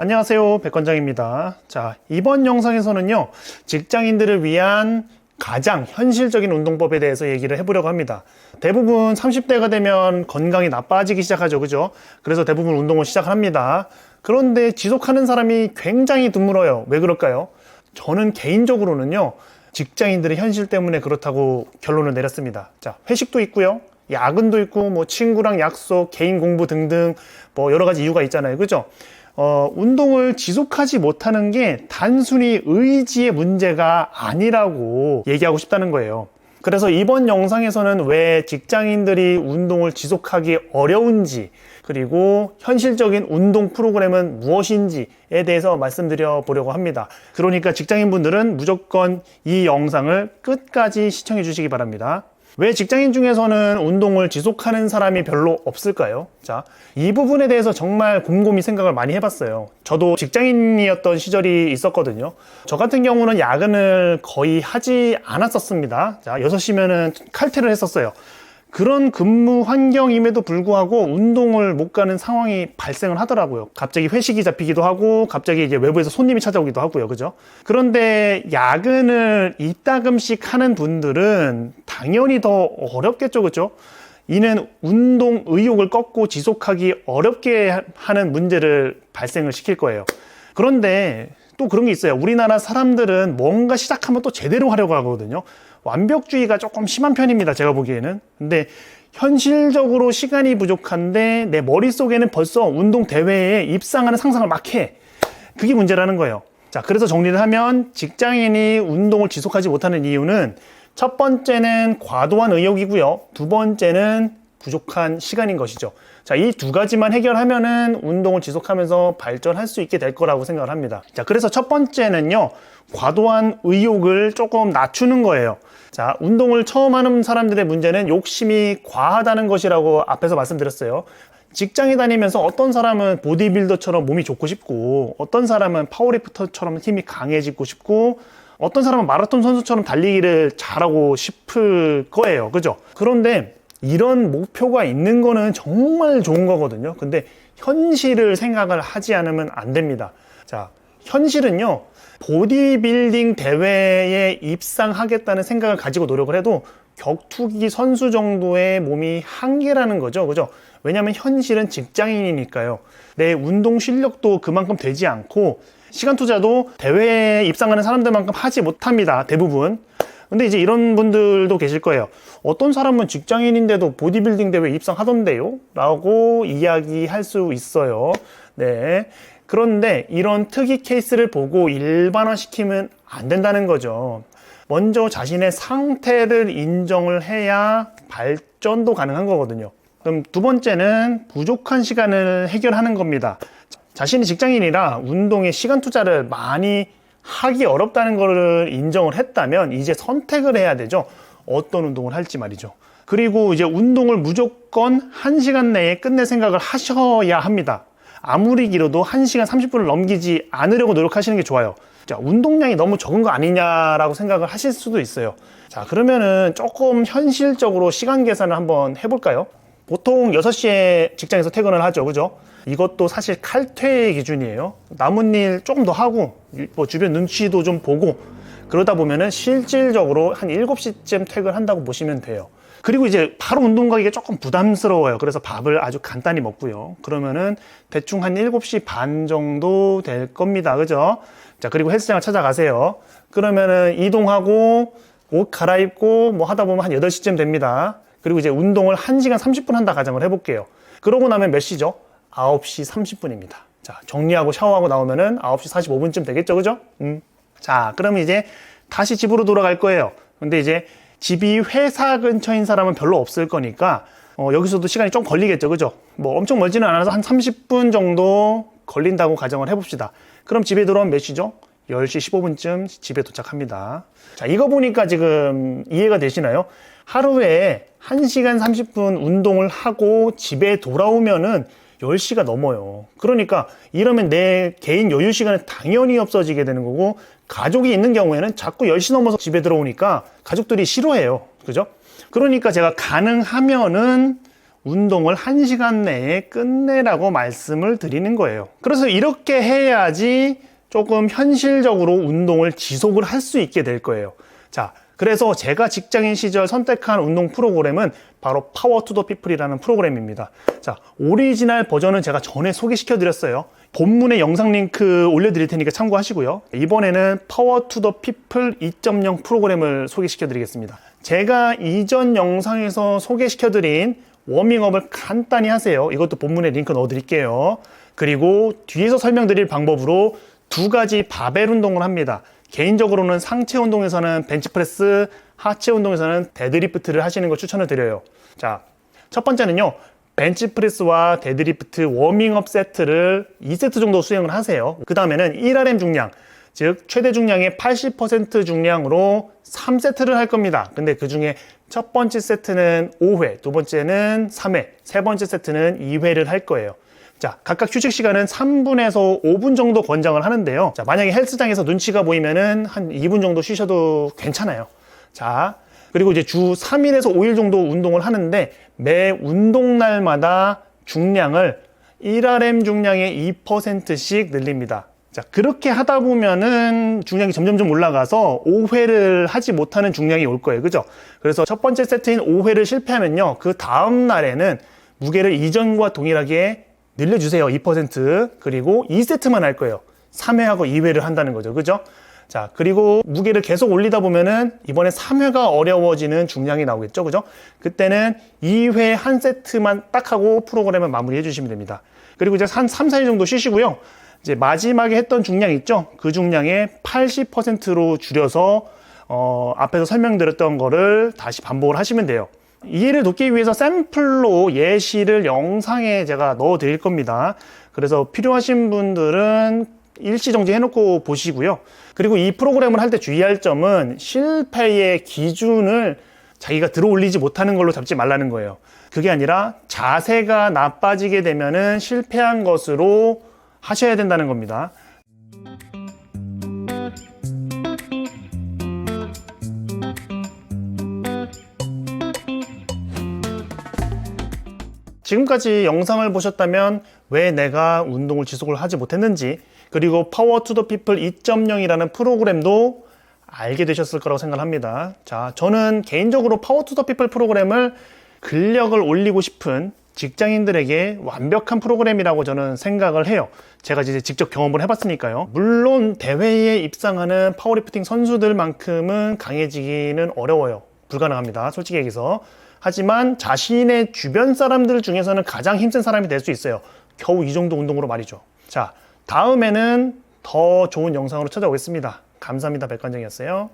안녕하세요. 백관장입니다. 자, 이번 영상에서는요, 직장인들을 위한 가장 현실적인 운동법에 대해서 얘기를 해보려고 합니다. 대부분 30대가 되면 건강이 나빠지기 시작하죠. 그죠? 그래서 대부분 운동을 시작을 합니다. 그런데 지속하는 사람이 굉장히 드물어요. 왜 그럴까요? 저는 개인적으로는요, 직장인들의 현실 때문에 그렇다고 결론을 내렸습니다. 자, 회식도 있고요. 야근도 있고, 뭐, 친구랑 약속, 개인 공부 등등, 뭐, 여러 가지 이유가 있잖아요. 그죠? 어, 운동을 지속하지 못하는 게 단순히 의지의 문제가 아니라고 얘기하고 싶다는 거예요. 그래서 이번 영상에서는 왜 직장인들이 운동을 지속하기 어려운지, 그리고 현실적인 운동 프로그램은 무엇인지에 대해서 말씀드려 보려고 합니다. 그러니까 직장인분들은 무조건 이 영상을 끝까지 시청해 주시기 바랍니다. 왜 직장인 중에서는 운동을 지속하는 사람이 별로 없을까요? 자, 이 부분에 대해서 정말 곰곰이 생각을 많이 해봤어요. 저도 직장인이었던 시절이 있었거든요. 저 같은 경우는 야근을 거의 하지 않았었습니다. 자, 6시면은 칼퇴를 했었어요. 그런 근무 환경임에도 불구하고 운동을 못 가는 상황이 발생을 하더라고요. 갑자기 회식이 잡히기도 하고, 갑자기 이제 외부에서 손님이 찾아오기도 하고요. 그죠? 그런데 야근을 이따금씩 하는 분들은 당연히 더 어렵겠죠. 그죠? 이는 운동 의욕을 꺾고 지속하기 어렵게 하는 문제를 발생을 시킬 거예요. 그런데 또 그런 게 있어요. 우리나라 사람들은 뭔가 시작하면 또 제대로 하려고 하거든요. 완벽주의가 조금 심한 편입니다. 제가 보기에는. 근데 현실적으로 시간이 부족한데 내 머릿속에는 벌써 운동 대회에 입상하는 상상을 막 해. 그게 문제라는 거예요. 자, 그래서 정리를 하면 직장인이 운동을 지속하지 못하는 이유는 첫 번째는 과도한 의욕이고요. 두 번째는 부족한 시간인 것이죠. 자, 이 두 가지만 해결하면은 운동을 지속하면서 발전할 수 있게 될 거라고 생각을 합니다. 자, 그래서 첫 번째는요, 과도한 의욕을 조금 낮추는 거예요. 자, 운동을 처음 하는 사람들의 문제는 욕심이 과하다는 것이라고 앞에서 말씀드렸어요. 직장에 다니면서 어떤 사람은 보디빌더처럼 몸이 좋고 싶고, 어떤 사람은 파워리프터처럼 힘이 강해지고 싶고, 어떤 사람은 마라톤 선수처럼 달리기를 잘하고 싶을 거예요. 그죠? 그런데 이런 목표가 있는 거는 정말 좋은 거거든요. 근데 현실을 생각을 하지 않으면 안 됩니다. 자, 현실은요, 보디빌딩 대회에 입상하겠다는 생각을 가지고 노력을 해도 격투기 선수 정도의 몸이 한계라는 거죠. 그죠? 왜냐하면 현실은 직장인이니까요. 내 운동 실력도 그만큼 되지 않고 시간 투자도 대회에 입상하는 사람들만큼 하지 못합니다. 대부분. 근데 이제 이런 분들도 계실 거예요. 어떤 사람은 직장인인데도 보디빌딩 대회 입상하던데요? 라고 이야기할 수 있어요. 네. 그런데 이런 특이 케이스를 보고 일반화시키면 안 된다는 거죠. 먼저 자신의 상태를 인정을 해야 발전도 가능한 거거든요. 그럼 두 번째는 부족한 시간을 해결하는 겁니다. 자신이 직장인이라 운동에 시간 투자를 많이 하기 어렵다는 것을 인정을 했다면 이제 선택을 해야 되죠. 어떤 운동을 할지 말이죠. 그리고 이제 운동을 무조건 1시간 내에 끝낼 생각을 하셔야 합니다. 아무리 길어도 1시간 30분을 넘기지 않으려고 노력하시는 게 좋아요. 자, 운동량이 너무 적은 거 아니냐라고 생각을 하실 수도 있어요. 자, 그러면은 조금 현실적으로 시간 계산을 한번 해볼까요? 보통 6시에 직장에서 퇴근을 하죠. 그죠? 이것도 사실 칼퇴의 기준이에요. 남은 일 조금 더 하고, 뭐 주변 눈치도 좀 보고, 그러다 보면은 실질적으로 한 7시쯤 퇴근한다고 보시면 돼요. 그리고 이제 바로 운동 가기가 조금 부담스러워요. 그래서 밥을 아주 간단히 먹고요. 그러면은 대충 한 7시 반 정도 될 겁니다. 그죠? 자, 그리고 헬스장을 찾아가세요. 그러면은 이동하고 옷 갈아입고 뭐 하다 보면 한 8시쯤 됩니다. 그리고 이제 운동을 1시간 30분 한다 가정을 해볼게요. 그러고 나면 몇 시죠? 9시 30분입니다. 자, 정리하고 샤워하고 나오면은 9시 45분쯤 되겠죠? 그죠? 음. 자, 그럼 이제 다시 집으로 돌아갈 거예요. 근데 이제 집이 회사 근처인 사람은 별로 없을 거니까 어, 여기서도 시간이 좀 걸리겠죠. 그죠? 뭐 엄청 멀지는 않아서 한 30분 정도 걸린다고 가정을 해봅시다. 그럼 집에 들어오면 몇 시죠? 10시 15분쯤 집에 도착합니다. 자, 이거 보니까 지금 이해가 되시나요? 하루에 1시간 30분 운동을 하고 집에 돌아오면은 10시가 넘어요. 그러니까 이러면 내 개인 여유 시간은 당연히 없어지게 되는 거고 가족이 있는 경우에는 자꾸 10시 넘어서 집에 들어오니까 가족들이 싫어해요. 그죠? 그러니까 제가 가능하면은 운동을 1시간 내에 끝내라고 말씀을 드리는 거예요. 그래서 이렇게 해야지 조금 현실적으로 운동을 지속을 할 수 있게 될 거예요. 자, 그래서 제가 직장인 시절 선택한 운동 프로그램은 바로 파워 투 더 피플이라는 프로그램입니다. 자, 오리지널 버전은 제가 전에 소개시켜 드렸어요. 본문의 영상 링크 올려드릴 테니까 참고하시고요. 이번에는 파워 투 더 피플 2.0 프로그램을 소개시켜 드리겠습니다. 제가 이전 영상에서 소개시켜 드린 워밍업을 간단히 하세요. 이것도 본문에 링크 넣어 드릴게요. 그리고 뒤에서 설명드릴 방법으로 두 가지 바벨 운동을 합니다. 개인적으로는 상체 운동에서는 벤치프레스, 하체 운동에서는 데드리프트를 하시는 걸 추천을 드려요. 자, 첫 번째는요. 벤치프레스와 데드리프트 워밍업 세트를 2세트 정도 수행을 하세요. 그 다음에는 1RM 중량, 즉 최대 중량의 80% 중량으로 3세트를 할 겁니다. 근데 그 중에 첫 번째 세트는 5회, 두 번째는 3회, 세 번째 세트는 2회를 할 거예요. 자, 각각 휴식 시간은 3분에서 5분 정도 권장을 하는데요. 자, 만약에 헬스장에서 눈치가 보이면은 한 2분 정도 쉬셔도 괜찮아요. 자, 그리고 이제 주 3일에서 5일 정도 운동을 하는데 매 운동날마다 중량을 1RM 중량의 2%씩 늘립니다. 자, 그렇게 하다 보면은 중량이 점점점 올라가서 5회를 하지 못하는 중량이 올 거예요. 그죠? 그래서 첫 번째 세트인 5회를 실패하면요. 그 다음 날에는 무게를 이전과 동일하게 늘려주세요. 2% 그리고 2세트만 할 거예요. 3회하고 2회를 한다는 거죠. 그죠? 자, 그리고 무게를 계속 올리다 보면은 이번에 3회가 어려워지는 중량이 나오겠죠. 그죠? 그때는 2회 한 세트만 딱 하고 프로그램을 마무리해 주시면 됩니다. 그리고 이제 한 3, 4일 정도 쉬시고요. 이제 마지막에 했던 중량 있죠? 그 중량의 80%로 줄여서 어, 앞에서 설명드렸던 거를 다시 반복을 하시면 돼요. 이해를 돕기 위해서 샘플로 예시를 영상에 제가 넣어 드릴 겁니다. 그래서 필요하신 분들은 일시 정지 해놓고 보시고요. 그리고 이 프로그램을 할 때 주의할 점은 실패의 기준을 자기가 들어 올리지 못하는 걸로 잡지 말라는 거예요. 그게 아니라 자세가 나빠지게 되면은 실패한 것으로 하셔야 된다는 겁니다. 지금까지 영상을 보셨다면 왜 내가 운동을 지속을 하지 못했는지 그리고 파워 투 더 피플 2.0이라는 프로그램도 알게 되셨을 거라고 생각합니다. 자, 저는 개인적으로 파워 투 더 피플 프로그램을 근력을 올리고 싶은 직장인들에게 완벽한 프로그램이라고 저는 생각을 해요. 제가 이제 직접 경험을 해봤으니까요. 물론 대회에 입상하는 파워리프팅 선수들만큼은 강해지기는 어려워요. 불가능합니다. 솔직히 얘기해서. 하지만 자신의 주변 사람들 중에서는 가장 힘센 사람이 될 수 있어요. 겨우 이 정도 운동으로 말이죠. 자, 다음에는 더 좋은 영상으로 찾아오겠습니다. 감사합니다. 백관정이었어요.